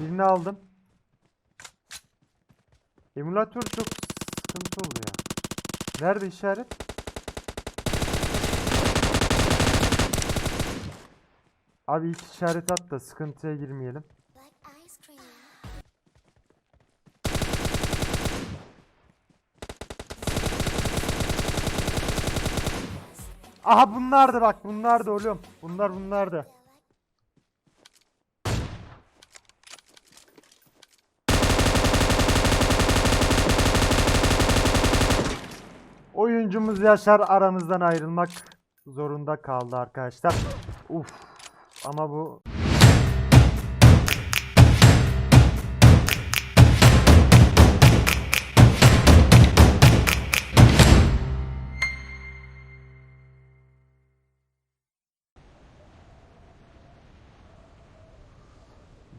Birini aldım. Emülatör çok sıkıntı oluyor. Nerede işaret? Abi ilk işaret at da sıkıntıya girmeyelim. Aha bunlardı bak bunlardı oğlum. Bunlar bunlardı. Oyuncumuz Yaşar aramızdan ayrılmak zorunda kaldı arkadaşlar. Uf ama bu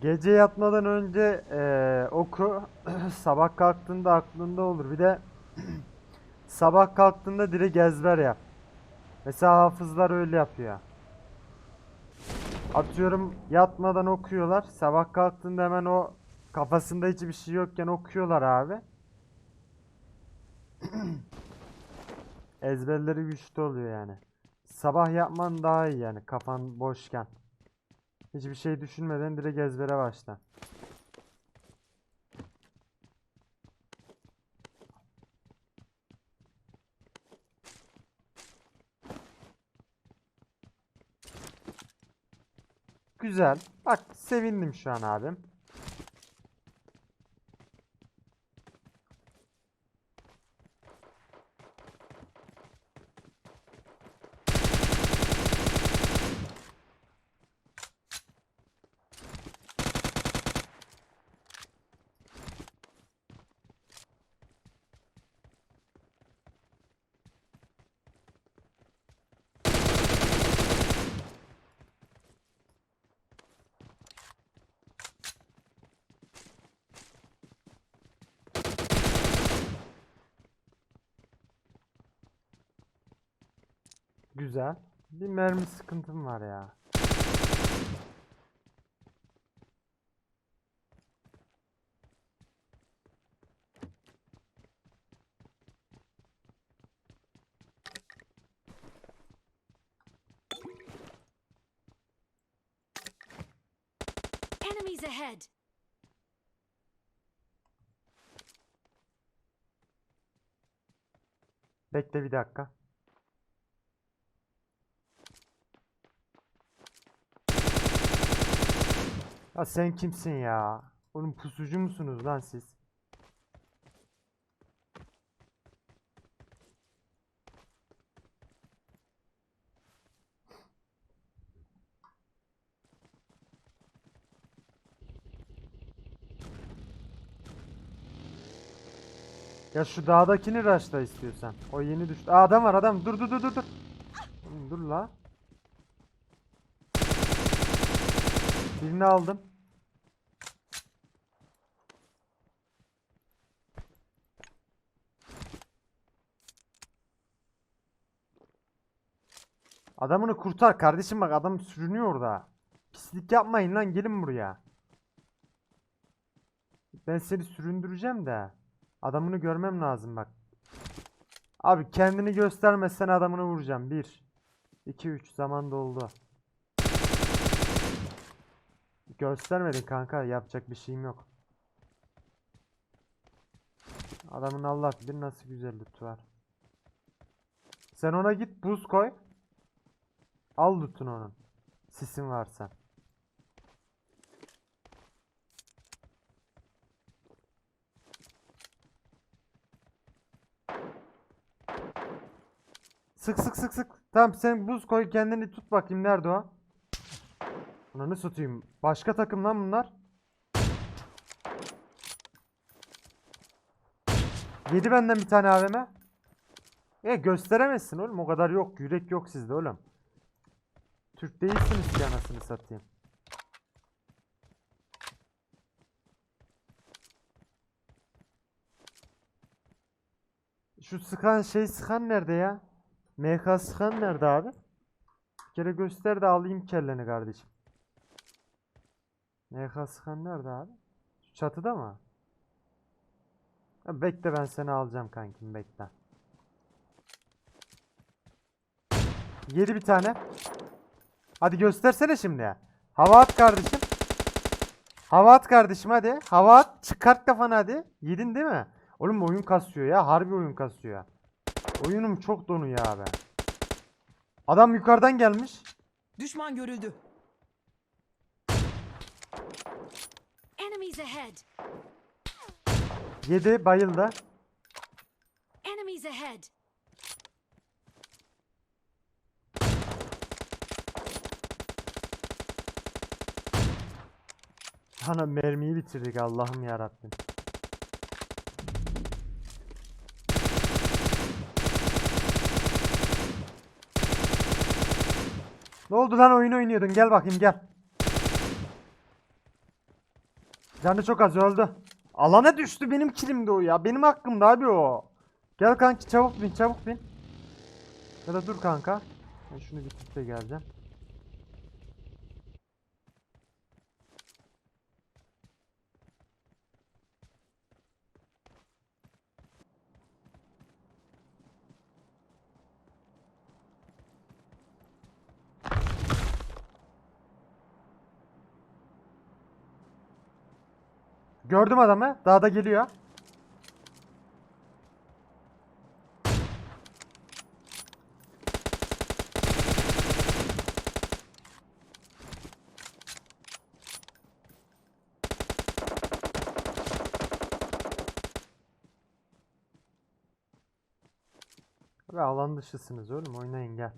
Gece yatmadan önce eee, oku sabah kalktığında aklında olur. Bir de sabah kalktığında direkt ezber yap. Mesela hafızlar öyle yapıyor. Atıyorum yatmadan okuyorlar. Sabah kalktığında hemen o kafasında hiçbir şey yokken okuyorlar abi. Ezberleri güçlü oluyor yani. Sabah yapman daha iyi yani kafan boşken. Hiçbir şey düşünmeden direkt ezbere başla. Güzel. Bak sevindim şu an abim. Güzel. Bir mermi sıkıntım var ya. Enemies ahead. Bekle bir dakika. Ya sen kimsin ya? Oğlum pusucu musunuz lan siz? Ya şu dağdakini rushla istiyorsan. O yeni düştü. Aa, adam var adam. Dur dur dur dur dur. Dur la. Birini aldım. Adamını kurtar kardeşim bak adam sürünüyor orada. Pislik yapmayın lan gelin buraya. Ben seni süründüreceğim de. Adamını görmem lazım bak. Abi kendini göstermezsen adamını vuracağım. 1 2 3 zaman doldu. Göstermedin kanka yapacak bir şeyim yok. Adamın Allah bilir nasıl güzel loot var. Sen ona git buz koy. Al loot'unu onun. Sisin varsa. Sık sık sık sık. Tamam sen buz koy kendini tut bakayım nerede o? Ananı satayım. Başka takım lan bunlar. Yedi benden bir tane AVM. E gösteremezsin oğlum o kadar yok. Yürek yok sizde oğlum. Türk değilsiniz ki anasını satayım. Şu sıkan şey sıkan nerede ya? MK sıkan nerede abi? Bir kere göster de alayım kelleni kardeşim. MK sıkan nerede abi? Şu çatıda mı? Ha, bekle ben seni alacağım kankim bekle. Yedi bir tane. Hadi göstersene şimdi. Hava at kardeşim. Hava at kardeşim hadi. Hava at. Çıkart kafanı hadi. Yedin değil mi? Oğlum oyun kasıyor ya. Harbi oyun kasıyor. Oyunum çok donuyor abi. Adam yukarıdan gelmiş. Düşman görüldü. Enemies ahead! Yedi bayıldı. Enemies ahead! Ana mermiyi bitirdik Allah'ım ya Rabbim. Ne oldu lan oyun oynuyordun gel bakayım gel. Canı çok az öldü. Alana düştü benim kilimde o ya. Benim hakkımda abi o. Gel kanki çabuk bin çabuk bin. Ya da dur kanka. Ben şunu bitirip de geleceğim. Gördüm adamı. Daha da geliyor. Ve alan dışısınız oğlum oynayın gel.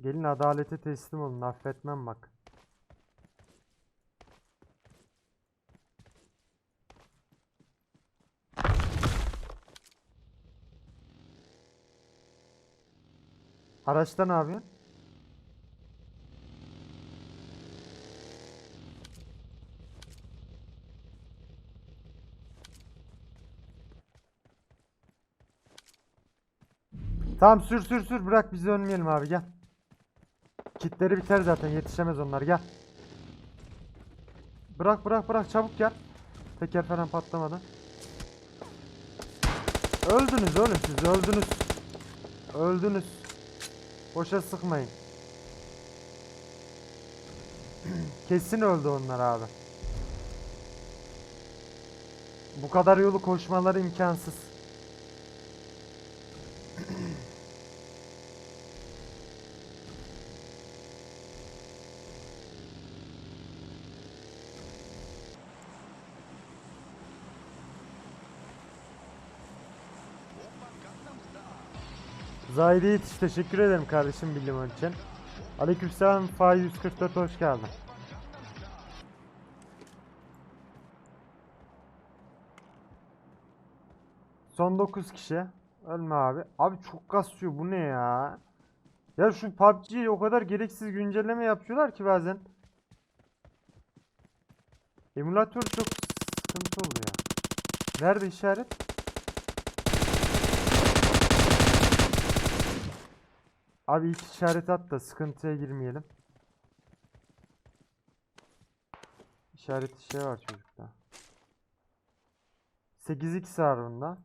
Gelin adalete teslim olun affetmem bak. Araçta ne yapıyorsun? Tamam sür sür sür bırak biz ölmeyelim abi gel. Kitleri biter zaten yetişemez onlar gel. Bırak bırak bırak çabuk gel. Teker falan patlamadı. Öldünüz oğlum siz öldünüz. Öldünüz. Boşa sıkmayın. Kesin öldü onlar abi. Bu kadar yolu koşmaları imkansız. Zahide Yetiş teşekkür ederim kardeşim bildiğin için. Aleykümselam Fa 144 hoş geldin. Son 9 kişi. Ölme abi. Abi çok kasıyor bu ne ya? Ya şu PUBG'ye o kadar gereksiz güncelleme yapıyorlar ki bazen. Emülatör çok sıkıntı oluyor. Nerede işaret? Abi ilk işaret at da sıkıntıya girmeyelim. İşaret şey var çocukta. 8x var bunda.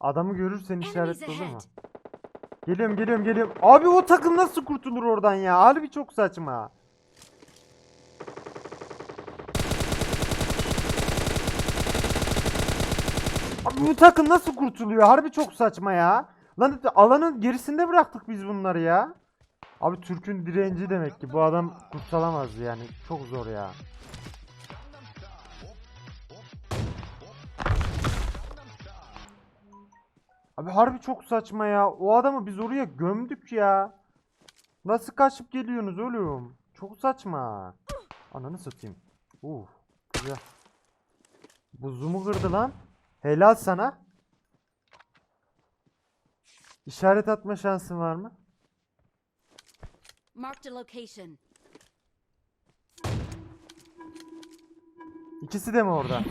Adamı görürsen Enemies işaret olur mu? Geliyorum geliyorum geliyorum. Abi o takım nasıl kurtulur oradan ya? Harbi çok saçma. Abi bu takım nasıl kurtuluyor? Harbi çok saçma ya. Lan alanın gerisinde bıraktık biz bunları ya. Abi Türk'ün direnci demek ki bu adam kurtulamaz yani. Çok zor ya. Abi harbi çok saçma ya. O adamı biz oraya gömdük ya. Nasıl kaçıp geliyorsunuz oğlum? Çok saçma. Ananı satayım. Uf. Güzel. Buzumu kırdı lan. Helal sana. İşaret atma şansın var mı? Marked a location. İkisi de mi orada?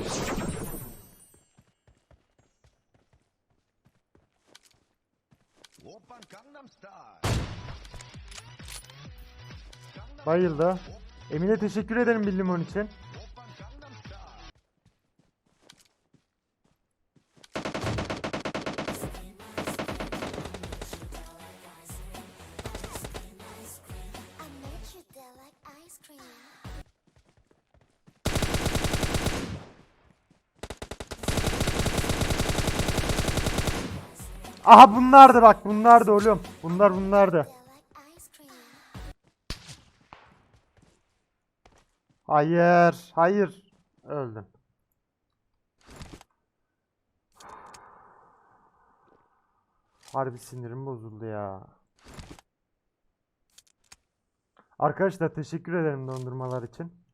Bayıldı. Emine teşekkür ederim bir limon için. Aha bunlardı bak bunlardı oğlum. Bunlar bunlardı. There like ice cream. Hayır. Hayır. Öldüm. Harbi sinirim bozuldu ya. Arkadaşlar teşekkür ederim dondurmalar için.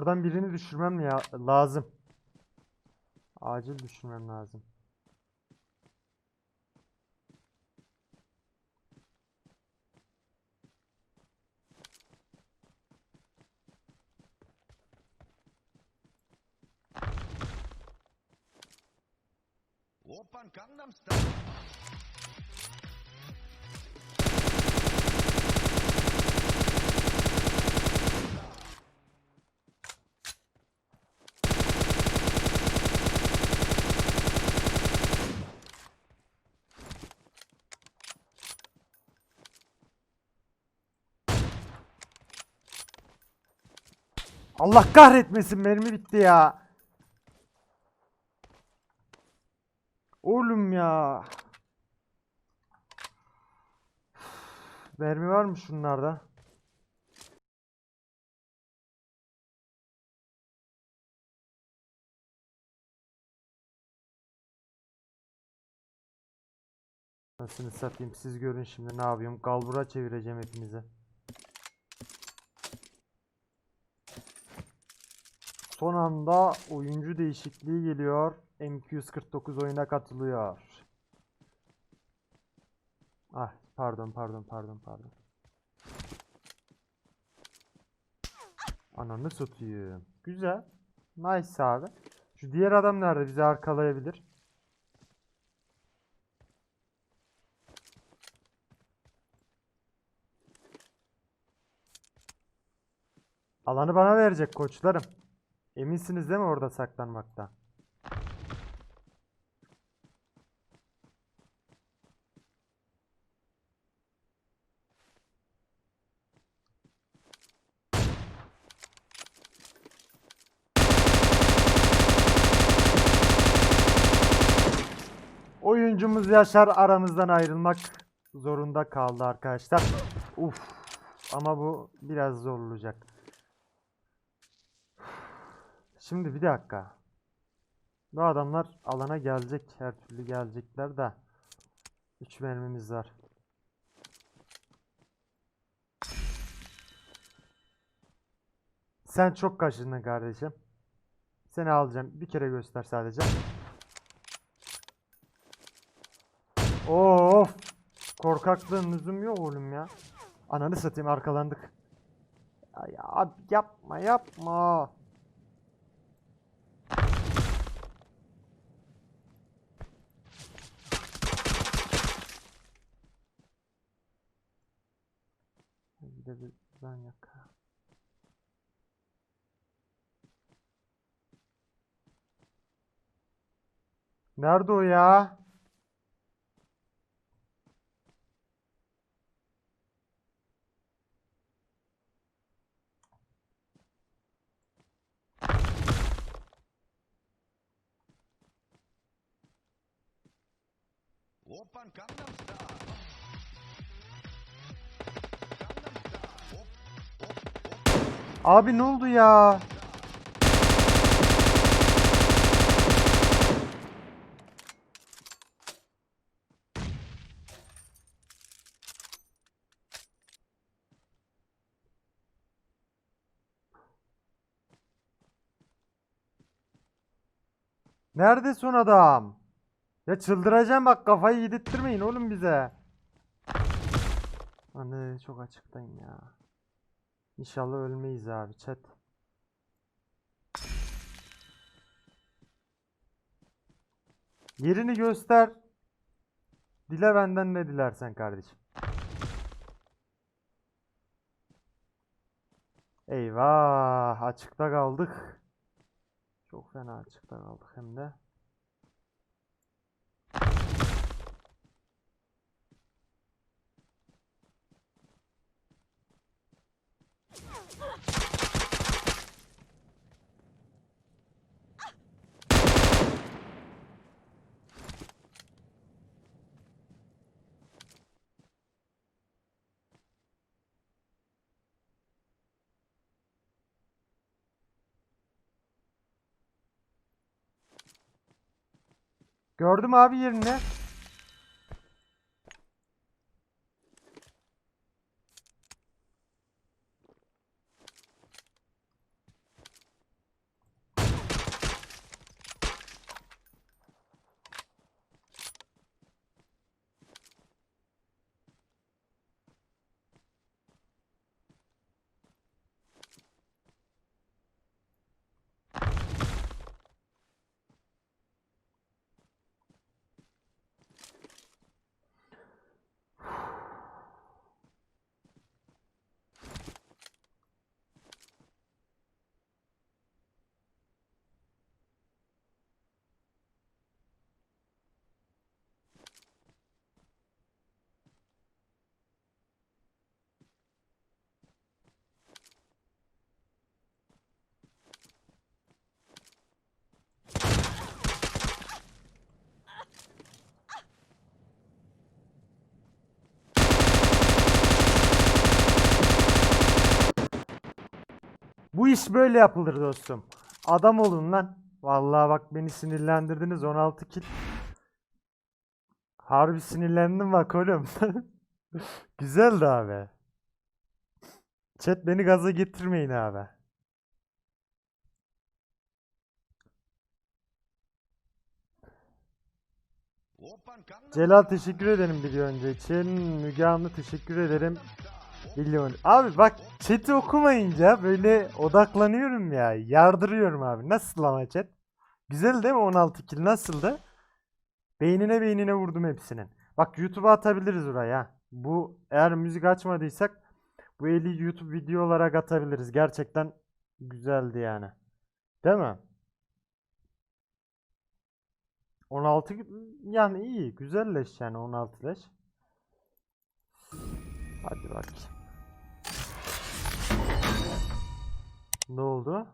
Oradan birini düşürmem ya lazım. Acil düşürmem lazım. Oppan Gangnam Style. Allah kahretmesin mermi bitti ya. Oğlum ya. Mermi var mı şunlarda? Nasıl satayım siz görün şimdi ne yapıyorum. Galbura çevireceğim hepinize. Son anda oyuncu değişikliği geliyor. M249 oyuna katılıyor. Ah pardon pardon pardon pardon. Ananı satayım. Güzel. Nice abi. Şu diğer adam nerede? Bizi arkalayabilir. Alanı bana verecek koçlarım. Eminsiniz değil mi orada saklanmakta? Oyuncumuz Yaşar aramızdan ayrılmak zorunda kaldı arkadaşlar. Uf. Ama bu biraz zor olacak. Şimdi bir dakika. Bu adamlar alana gelecek. Her türlü gelecekler de. 3 mermimiz var. Sen çok kaşındın kardeşim. Seni alacağım. Bir kere göster sadece. Of! Korkaklığın lüzum yok oğlum ya. Ananı satayım arkalandık. Ay abi yapma yapma. De bir ben yak. Nerede o ya? Style. Gangnam Abi ne oldu ya? Nerede son adam? Ya çıldıracağım bak kafayı yedirttirmeyin oğlum bize. Anne çok açıktayım ya. İnşallah ölmeyiz abi chat. Yerini göster. Dile benden ne dilersen kardeşim. Eyvah açıkta kaldık. Çok fena açıkta kaldık hem de. Gördüm abi yerini. Bu iş böyle yapılır dostum. Adam olun lan. Vallahi bak beni sinirlendirdiniz 16 kill. Harbi sinirlendim bak oğlum. Güzeldi abi. Chat beni gaza getirmeyin abi. Celal teşekkür ederim video önce için. Müge Anlı teşekkür ederim. Milyon. Abi bak chat'i okumayınca böyle odaklanıyorum ya. Yardırıyorum abi. Nasıl ama chat? Güzel değil mi 16 kill? Nasıldı? Beynine beynine vurdum hepsinin. Bak YouTube'a atabiliriz oraya. Bu eğer müzik açmadıysak bu eli YouTube video olarak atabiliriz. Gerçekten güzeldi yani. Değil mi? 16 yani iyi. Güzelleş yani 16 leş. Hadi bakayım. Ne oldu?